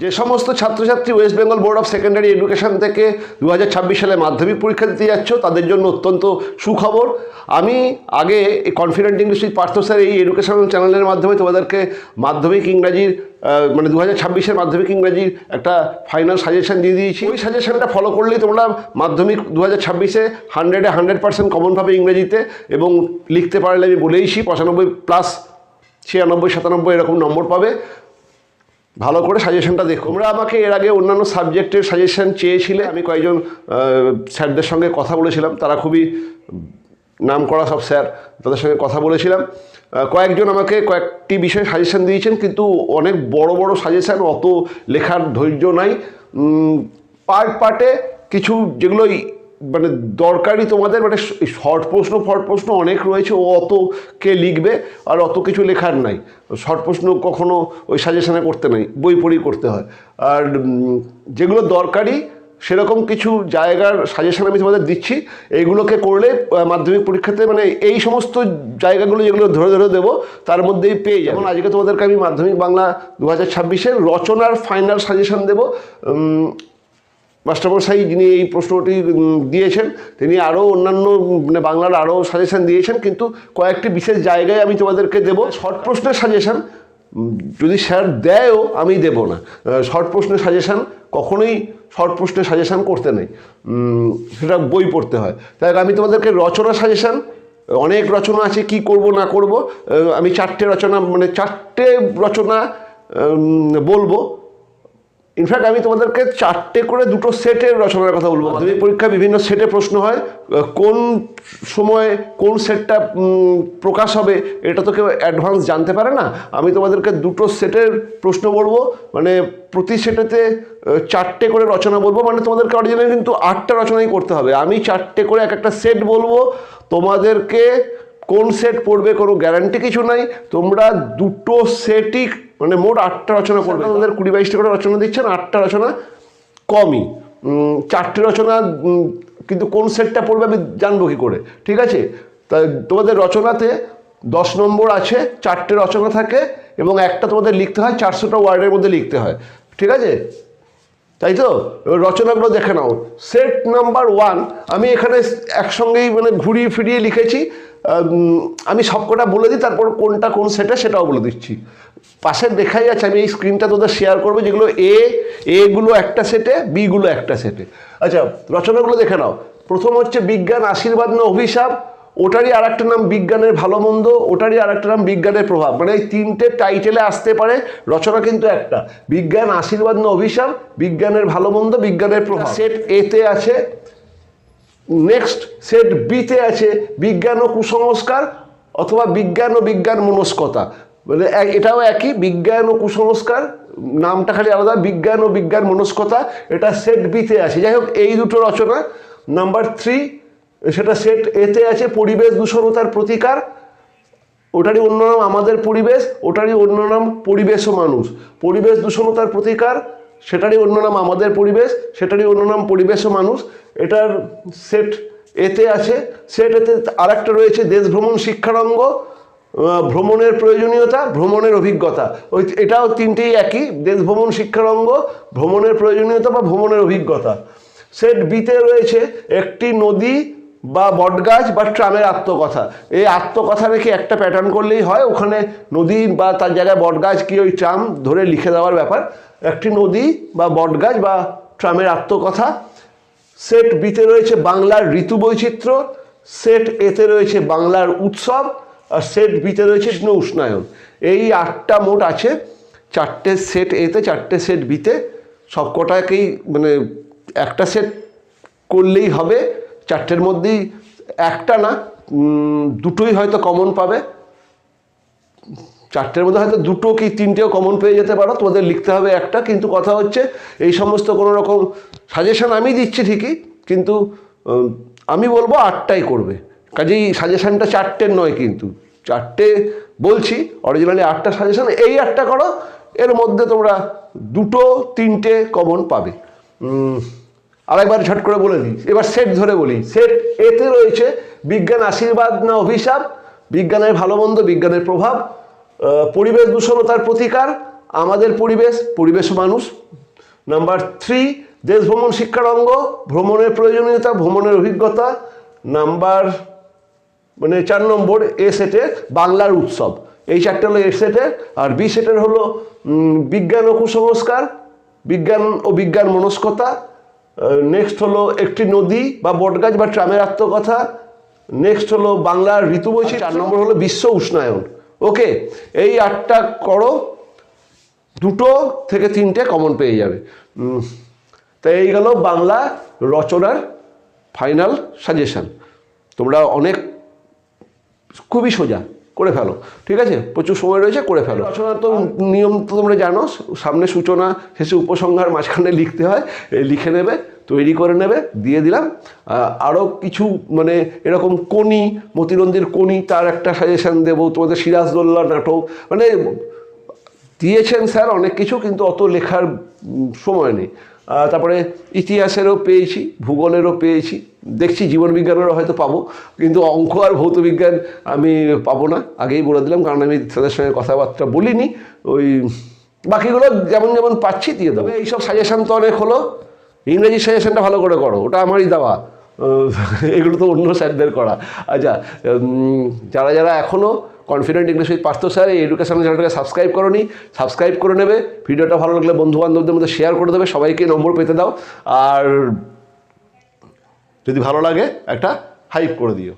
যে সমস্ত ছাত্রছাত্রী West Bengal board of secondary education থেকে দু হাজার ছাব্বিশ সালে মাধ্যমিক পরীক্ষা দিতে যাচ্ছ, তাদের জন্য অত্যন্ত সুখবর। আমি আগে এই কনফিডেন্ট ইংলিশ পার্থ স্যার এই এডুকেশনাল চ্যানেলের মাধ্যমে তোমাদেরকে মাধ্যমিক ইংরাজির মানে দু হাজার ছাব্বিশের মাধ্যমিক ইংরাজির একটা ফাইনাল সাজেশান দিয়ে দিয়েছি। ওই সাজেশানটা ফলো করলেই তোমরা মাধ্যমিক দু হাজার ছাব্বিশে হান্ড্রেডে হান্ড্রেড পার্সেন্ট কমন পাবে ইংরেজিতে এবং লিখতে পারলে আমি বলেইছি, পঁচানব্বই প্লাস ছিয়ানব্বই, সাতানব্বই এরকম নম্বর পাবে। ভালো করে সাজেশনটা দেখো। তোমরা আমাকে এর আগে অন্যান্য সাবজেক্টের সাজেশন চেয়েছিলে, আমি কয়েকজন স্যারদের সঙ্গে কথা বলেছিলাম, তারা খুবই নাম করা সব স্যার, তাদের সঙ্গে কথা বলেছিলাম। কয়েকজন আমাকে কয়েকটি বিষয়ে সাজেশন দিয়েছেন, কিন্তু অনেক বড় বড় সাজেশন অত লেখার ধৈর্য নাই। পার্ট পার্টে কিছু যেগুলো মানে দরকারি তোমাদের মানে শর্ট প্রশ্ন, ফর্ট প্রশ্ন অনেক রয়েছে, ও অত কে লিখবে আর অত কিছু লেখার নাই। শর্ট প্রশ্ন কখনো ওই সাজেশনে করতে নাই, বই পড়েই করতে হয়। আর যেগুলো দরকারি সেরকম কিছু জায়গার সাজেশন আমি তোমাদের দিচ্ছি। এইগুলোকে করলে মাধ্যমিক পরীক্ষাতে মানে এই সমস্ত জায়গাগুলো যেগুলো ধরে ধরে দেবো, তার মধ্যেই পেয়ে যাবে। আজকে তোমাদেরকে আমি মাধ্যমিক বাংলা দু হাজার ছাব্বিশের রচনার ফাইনাল সাজেশন দেবো। মাস্টারমশাই যিনি এই প্রশ্নটি দিয়েছেন, তিনি আরও অন্যান্য মানে বাংলার আরও সাজেশন দিয়েছেন, কিন্তু কয়েকটি বিশেষ জায়গায় আমি তোমাদেরকে দেবো। শর্ট প্রশ্নের সাজেশন যদি স্যার দেয়ও, আমি দেব না। শর্ট প্রশ্নের সাজেশন, কখনোই শর্ট প্রশ্নের সাজেশন করতে নেই। সেটা বই পড়তে হয়। তাই আমি তোমাদেরকে রচনা সাজেশন, অনেক রচনা আছে, কি করব, না করব আমি চারটে রচনা মানে চারটে রচনা বলব। ইনফ্যাক্ট আমি তোমাদেরকে চারটে করে দুটো সেটের রচনার কথা বলব। মাধ্যমিক পরীক্ষা বিভিন্ন সেটে প্রশ্ন হয় কোন সময়ে কোন সেটটা প্রকাশ হবে এটা তো কেউ অ্যাডভান্স জানতে পারে না। আমি তোমাদেরকে দুটো সেটের প্রশ্ন বলব মানে প্রতি সেটেতে চারটে করে রচনা বলব মানে তোমাদেরকে অরিজিনাল কিন্তু আটটা রচনাই করতে হবে। আমি চারটে করে এক একটা সেট বলব তোমাদেরকে কোন সেট পড়বে কোনো গ্যারান্টি কিছু নাই তোমরা দুটো সেটই মানে মোট আটটা রচনা করবে। আমাদের কুড়ি বাইশটা করে রচনা দিচ্ছেন আটটা রচনা কমই। চারটে রচনা কিন্তু কোন সেটটা পড়বে আমি জানব কী করে ঠিক আছে? তা তোমাদের রচনাতে দশ নম্বর আছে চারটে রচনা থাকে এবং একটা তোমাদের লিখতে হয় চারশোটা ওয়ার্ডের মধ্যে লিখতে হয় ঠিক আছে? তাই তো? রচনাগুলো দেখে নাও। সেট নাম্বার ওয়ান আমি এখানে একসঙ্গেই মানে ঘুরিয়ে ফিরিয়ে লিখেছি। আমি সবকটা বলে দিই, তারপর কোনটা কোন সেটে সেটাও বলে দিচ্ছি। পাশে দেখাই আছে, আমি এই স্ক্রিনটা তোদের শেয়ার করব, যেগুলো এ এগুলো একটা সেটে বিগুলো একটা সেটে আচ্ছা রচনাগুলো দেখে নাও। প্রথম হচ্ছে বিজ্ঞান, আশীর্বাদ না অভিশাপ? ওটারই আর একটা নাম বিজ্ঞানের ভালো মন্দ, ওটারই আর একটা নাম বিজ্ঞানের প্রভাব। মানে এই তিনটে টাইটেলে আসতে পারে, রচনা কিন্তু একটা। বিজ্ঞান আশীর্বাদ না অভিশাপ, বিজ্ঞানের ভালো মন্দ, বিজ্ঞানের প্রভাব। সেট এতে আছে নেক্সট সেট বিতে আছে বিজ্ঞান ও কুসংস্কার অথবা বিজ্ঞান ও বিজ্ঞান মনস্কতা। মানে এটাও একই, বিজ্ঞান ও কুসংস্কার, নামটা খালি আলাদা, বিজ্ঞান ও বিজ্ঞান মনস্কতা, এটা সেট বিতে আছে। যাই হোক, এই দুটো রচনা। নাম্বার থ্রি সেটা সেট এতে আছে পরিবেশ দূষণতার প্রতিকার। ওটারই অন্য নাম আমাদের পরিবেশ ওটারই অন্য নাম পরিবেশ ও মানুষ। পরিবেশ দূষণতার প্রতিকার সেটারই অন্য নাম আমাদের পরিবেশ সেটারই অন্য নাম পরিবেশ ও মানুষ। এটার সেট এতে আছে সেট এতে আরেকটা রয়েছে দেশ ভ্রমণ শিক্ষারঙ্গ আহ, ভ্রমণের প্রয়োজনীয়তা ভ্রমণের অভিজ্ঞতা। ওই এটাও তিনটেই একই দেশ ভ্রমণ শিক্ষারঙ্গ ভ্রমণের প্রয়োজনীয়তা বা ভ্রমণের অভিজ্ঞতা। সেট বিতে রয়েছে একটি নদী বা বটগাছ বা ট্রামের আত্মকথা। এই আত্মকথা রেখে একটা প্যাটার্ন করলেই হয়, ওখানে নদী বা তার জায়গায় বটগাছ কি ওই ট্রাম ধরে লিখে দেওয়ার ব্যাপার। একটি নদী বা বটগাছ বা ট্রামের আত্মকথা। সেট বিতে রয়েছে বাংলার ঋতু বৈচিত্র্য সেট এতে রয়েছে বাংলার উৎসব, আর সেট বিতে রয়েছে উষ্ণ উষ্ণায়ন। এই আটটা মোট আছে, চারটে সেট এতে চারটে সেট বিতে সবকটাকেই মানে একটা সেট করলেই হবে। চারটের মধ্যেই একটা না দুটোই হয়তো কমন পাবে। চারটের মধ্যে হয়তো দুটো কি তিনটেও কমন পেয়ে যেতে পারো, তোমাদের লিখতে হবে একটা, কিন্তু কথা হচ্ছে এই সমস্ত কোনো রকম সাজেশান আমি দিচ্ছি ঠিকই, কিন্তু আমি বলব আটটাই করবে। কাজেই সাজেশানটা চারটের নয় কিন্তু, চারটে বলছি অরিজিনালি আটটা সাজেশান এই আটটা করো, এর মধ্যে তোমরা দুটো তিনটে কমন পাবে। আরেকবার ঝট করে বলে দিই। এবার সেট ধরে বলি। সেট এতে রয়েছে বিজ্ঞান আশীর্বাদ না অভিশাপ, বিজ্ঞানের ভালো মন্দ, বিজ্ঞানের প্রভাব পরিবেশ দূষণতার প্রতিকার, আমাদের পরিবেশ পরিবেশ মানুষ। নাম্বার থ্রি দেশ ভ্রমণ শিক্ষার অঙ্গ, ভ্রমণের প্রয়োজনীয়তা, ভ্রমণের অভিজ্ঞতা। নাম্বার মানে চার নম্বর এ সেটের বাংলার উৎসব। এই চারটে হলো এ সেটের আর বি সেটের হলো বিজ্ঞান ও কুসংস্কার, বিজ্ঞান ও বিজ্ঞান মনস্কতা নেক্সট হলো একটি নদী বা বটগাছ বা ট্রামের আত্মকথা। নেক্সট হলো বাংলার ঋতু বৈচিত্র্য চার নম্বর হলো বিশ্ব উষ্ণায়ন। ওকে এই আটটা করো দুটো থেকে তিনটে কমন পেয়ে যাবে। উম, তো এই গেল বাংলা রচনার ফাইনাল সাজেশন তোমরা অনেক খুবই সোজা। করে ফেলো ঠিক আছে? প্রচুর সময় রয়েছে করে ফেলো। রচনা তো নিয়ম তো তোমরা জানো সামনে সূচনা শেষে উপসংহার মাঝখানে লিখতে হয় এই লিখে নেবে তৈরি করে নেবে দিয়ে দিলাম। আরও কিছু মানে এরকম কোনি মতিরন্দির কোনি তার একটা সাজেশান দেবো তোমাদের সিরাজদোল্লা নাটক মানে দিয়েছেন স্যার অনেক কিছু কিন্তু অত লেখার সময় নেই। তারপরে ইতিহাসেরও পেয়েছি ভূগোলেরও পেয়েছি দেখছি জীবনবিজ্ঞানেরও হয়তো পাবো, কিন্তু অঙ্ক আর ভৌত বিজ্ঞান আমি পাবো না। আগেই বলে দিলাম, কারণ আমি তাদের সঙ্গে কথাবার্তা বলিনি। ওই বাকিগুলো যেমন যেমন পাচ্ছি দিয়ে দেবো। এইসব সাজেশান তো অনেক হলো। ইংরেজি সাজেশানটা ভালো করে করো, ওটা আমারই দেওয়া। এগুলো তো অন্য স্যারদের করা। আচ্ছা যারা যারা এখনও confident English with Partha sir, এই এডুকেশন চ্যানেলটাকে সাবস্ক্রাইব করনি সাবস্ক্রাইব করে নেবে। ভিডিওটা ভালো লাগলে বন্ধু বান্ধবদের মধ্যে শেয়ার করে দেবে, সবাইকে নম্বর পেতে দাও। আর যদি ভালো লাগে একটা হাইপ করে দিও।